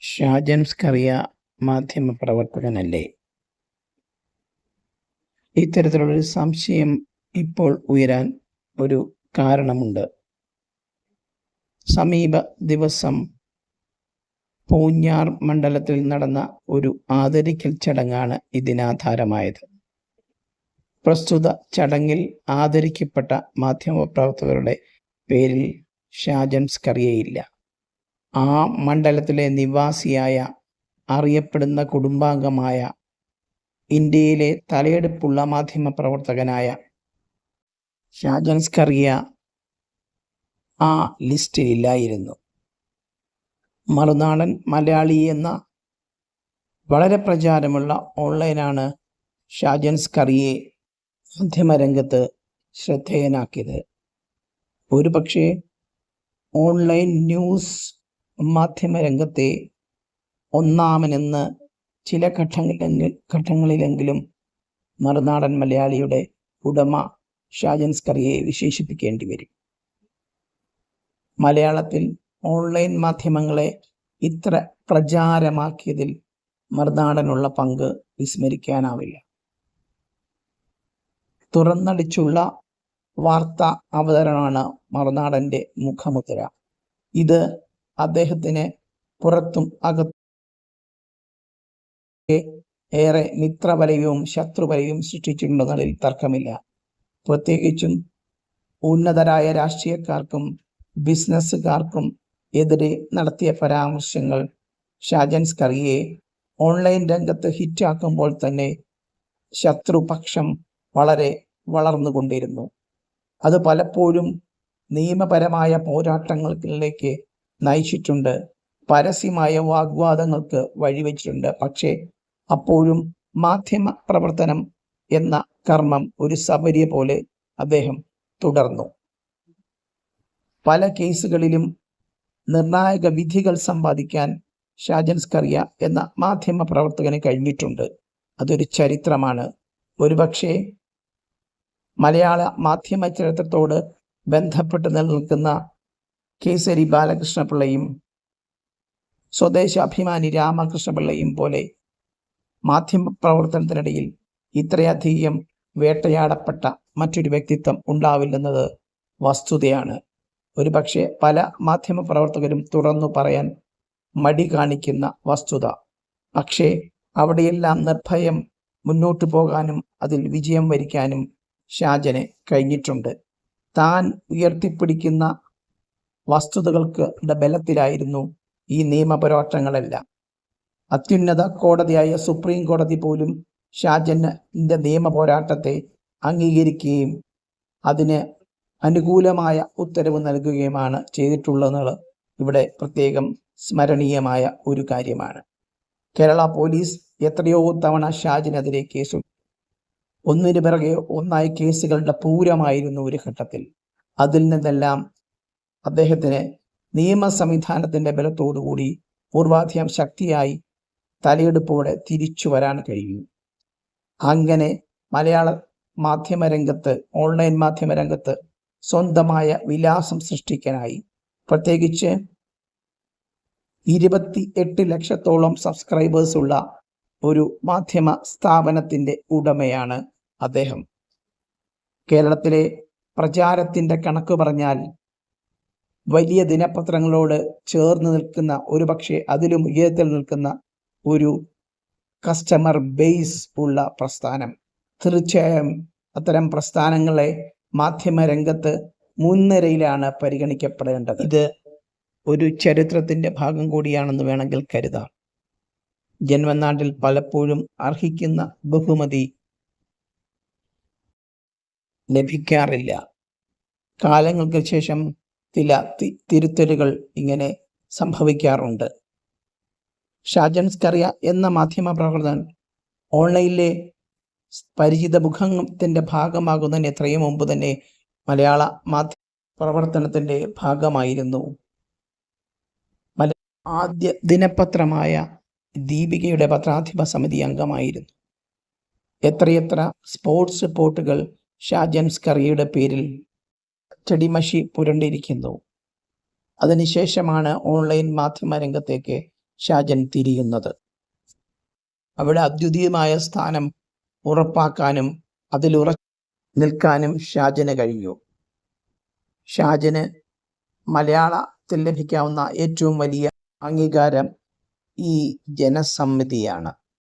ഷാജൻ കറിയ മാധ്യമപ്രവർത്തകനല്ലേ? ഇത്തരത്തിലുള്ളൊരു സംശയം ഇപ്പോൾ ഉയരാൻ ഒരു കാരണമുണ്ട്. സമീപ ദിവസം പൂഞ്ഞാർ മണ്ഡലത്തിൽ നടന്ന ഒരു ആദരിക്കൽ ചടങ്ങാണ് ഇതിനാധാരമായത്. പ്രസ്തുത ചടങ്ങിൽ ആദരിക്കപ്പെട്ട മാധ്യമപ്രവർത്തകരുടെ പേരിൽ ഷാജൻസ് സ്കറിയയില്ല ആ മണ്ഡലത്തിലെ നിവാസിയായ അറിയപ്പെടുന്ന കുടുംബാംഗമായ ഇന്ത്യയിലെ തലയെടുപ്പുള്ള മാധ്യമ പ്രവർത്തകനായ ഷാജൻ സ്കറിയ ആ ലിസ്റ്റിലില്ലായിരുന്നു. മറുനാടൻ മലയാളി എന്ന വളരെ പ്രചാരമുള്ള ഓൺലൈനാണ് ഷാജൻസ് സ്കറിയെ മാധ്യമരംഗത്ത് ശ്രദ്ധേയനാക്കിയത്. ഒരുപക്ഷെ ഓൺലൈൻ ന്യൂസ് മാധ്യമരംഗത്തെ ഒന്നാമനെന്ന് ചില ഘട്ടങ്ങളിലെങ്കിൽ ഘട്ടങ്ങളിലെങ്കിലും മറുനാടൻ മലയാളിയുടെ ഉടമ ഷാജൻ സ്കറിയെ വിശേഷിപ്പിക്കേണ്ടി വരും. മലയാളത്തിൽ ഓൺലൈൻ മാധ്യമങ്ങളെ ഇത്ര പ്രചാരമാക്കിയതിൽ മറുനാടനുള്ള പങ്ക് വിസ്മരിക്കാനാവില്ല. തുറന്നടിച്ചുള്ള വാർത്ത അവതരണമാണ് മറുനാടന്റെ മുഖമുദ്ര. ഇത് അദ്ദേഹത്തിന് പുറത്തും അകത്തും ഏറെ മിത്രവലയവും ശത്രുവലയവും സൃഷ്ടിച്ചിട്ടുണ്ടെന്നതിൽ തർക്കമില്ല. പ്രത്യേകിച്ചും ഉന്നതരായ രാഷ്ട്രീയക്കാർക്കും ബിസിനസ്സുകാർക്കും എതിരെ നടത്തിയ പരാമർശങ്ങൾ ഷാജൻസ് കറിയെ ഓൺലൈൻ രംഗത്ത് ഹിറ്റാക്കുമ്പോൾ തന്നെ ശത്രുപക്ഷം വളരെ വളർന്നുകൊണ്ടിരുന്നു. അത് പലപ്പോഴും നിയമപരമായ പോരാട്ടങ്ങളിലേക്ക് നയിച്ചിട്ടുണ്ട്. പരസ്യമായ വാഗ്വാദങ്ങൾക്ക് വഴിവെച്ചിട്ടുണ്ട്. പക്ഷേ അപ്പോഴും മാധ്യമ പ്രവർത്തനം എന്ന കർമ്മം ഒരു സബരിയെ പോലെ അദ്ദേഹം തുടർന്നു. പല കേസുകളിലും നിർണായക വിധികൾ സമ്പാദിക്കാൻ ഷാജൻ സ്കറിയ എന്ന മാധ്യമ പ്രവർത്തകന് കഴിഞ്ഞിട്ടുണ്ട്. അതൊരു ചരിത്രമാണ്. ഒരുപക്ഷെ മലയാള മാധ്യമ ചരിത്രത്തോട് ബന്ധപ്പെട്ട് നിലനിൽക്കുന്ന കേസരി ബാലകൃഷ്ണപിള്ളയും സ്വദേശാഭിമാനി രാമകൃഷ്ണപിള്ളയും പോലെ മാധ്യമ പ്രവർത്തനത്തിനിടയിൽ ഇത്രയധികം വേട്ടയാടപ്പെട്ട മറ്റൊരു വ്യക്തിത്വം ഉണ്ടാവില്ലെന്നത് വസ്തുതയാണ്. ഒരുപക്ഷെ പല മാധ്യമ പ്രവർത്തകരും തുറന്നു പറയാൻ മടി കാണിക്കുന്ന വസ്തുത. പക്ഷേ അവിടെയെല്ലാം നിർഭയം മുന്നോട്ടു പോകാനും അതിൽ വിജയം വരിക്കാനും ഷാജന് കഴിഞ്ഞിട്ടുണ്ട്. താൻ ഉയർത്തിപ്പിടിക്കുന്ന വസ്തുതകൾക്ക് ബലത്തിലായിരുന്നു ഈ നിയമപോരാട്ടങ്ങളെല്ലാം അത്യുന്നത കോടതിയായ സുപ്രീം കോടതി പോലും ഷാജന്റെ നിയമ പോരാട്ടത്തെ അംഗീകരിക്കുകയും അതിന് അനുകൂലമായ ഉത്തരവ് നൽകുകയുമാണ് ചെയ്തിട്ടുള്ളതെന്നുള്ള ഇവിടെ പ്രത്യേകം സ്മരണീയമായ ഒരു കാര്യമാണ്. കേരള പോലീസ് എത്രയോ തവണ ഷാജിനെതിരെ കേസ് ഒന്നിനു പിറകെ ഒന്നായി കേസുകളുടെ പൂരമായിരുന്നു ഒരു ഘട്ടത്തിൽ. അതിൽ നിന്നെല്ലാം അദ്ദേഹത്തിന് നിയമ സംവിധാനത്തിന്റെ ബലത്തോടുകൂടി പൂർവാധികം ശക്തിയായി തലയെടുപ്പോടെ തിരിച്ചു വരാൻ കഴിയും. അങ്ങനെ മലയാള മാധ്യമരംഗത്ത് ഓൺലൈൻ മാധ്യമരംഗത്ത് സ്വന്തമായ വിലാസം സൃഷ്ടിക്കാനായി പ്രത്യേകിച്ച് ഇരുപത്തി എട്ട് ലക്ഷത്തോളം സബ്സ്ക്രൈബേഴ്സ് ഉള്ള ഒരു മാധ്യമ സ്ഥാപനത്തിന്റെ ഉടമയാണ് അദ്ദേഹം. കേരളത്തിലെ പ്രചാരത്തിന്റെ കണക്ക് പറഞ്ഞാൽ വലിയ ദിനപത്രങ്ങളോട് ചേർന്ന് നിൽക്കുന്ന ഒരു പക്ഷേ അതിലും ഉയരത്തിൽ നിൽക്കുന്ന ഒരു കസ്റ്റമർ ബേസ് ഉള്ള പ്രസ്ഥാനം. തീർച്ചയായും അത്തരം പ്രസ്ഥാനങ്ങളെ മാധ്യമ രംഗത്ത് മുൻനിരയിലാണ് പരിഗണിക്കപ്പെടേണ്ടത്. ഇത് ഒരു ചരിത്രത്തിന്റെ ഭാഗം കൂടിയാണെന്ന് വേണമെങ്കിൽ കരുതാം. ജന്മനാട്ടിൽ പലപ്പോഴും അർഹിക്കുന്ന ബഹുമതി ലഭിക്കാറില്ല. കാലങ്ങൾക്ക് ശേഷം ചില തിരുത്തലുകൾ ഇങ്ങനെ സംഭവിക്കാറുണ്ട്. ഷാജൻസ് കറിയ എന്ന മാധ്യമ പ്രവർത്തകൻ ഓൺലൈനിലെ പരിചിത മുഖത്തിന്റെ ഭാഗമാകുന്നതിന് എത്രയും മുമ്പ് തന്നെ മലയാള മാധ്യമ പ്രവർത്തനത്തിന്റെ ഭാഗമായിരുന്നു. മല ആദ്യ ദിനപത്രമായ ദീപികയുടെ പത്രാധിപ സമിതി അംഗമായിരുന്നു. എത്രയെത്ര സ്പോർട്സ് റിപ്പോർട്ടുകൾ ഷാജൻസ് കറിയുടെ പേരിൽ ചെടിമഷി പുരണ്ടിരിക്കുന്നു. അതിനുശേഷമാണ് ഓൺലൈൻ മാധ്യമ രംഗത്തേക്ക് ഷാജൻ തിരിയുന്നത്. അവിടെ അദ്വിതീയമായ സ്ഥാനം ഉറപ്പാക്കാനും അതിലുറ നിൽക്കാനും ഷാജന് കഴിഞ്ഞു. ഷാജന് മലയാളത്തിൽ ലഭിക്കാവുന്ന ഏറ്റവും വലിയ അംഗീകാരം ഈ ജനസമ്മിതിയാണ്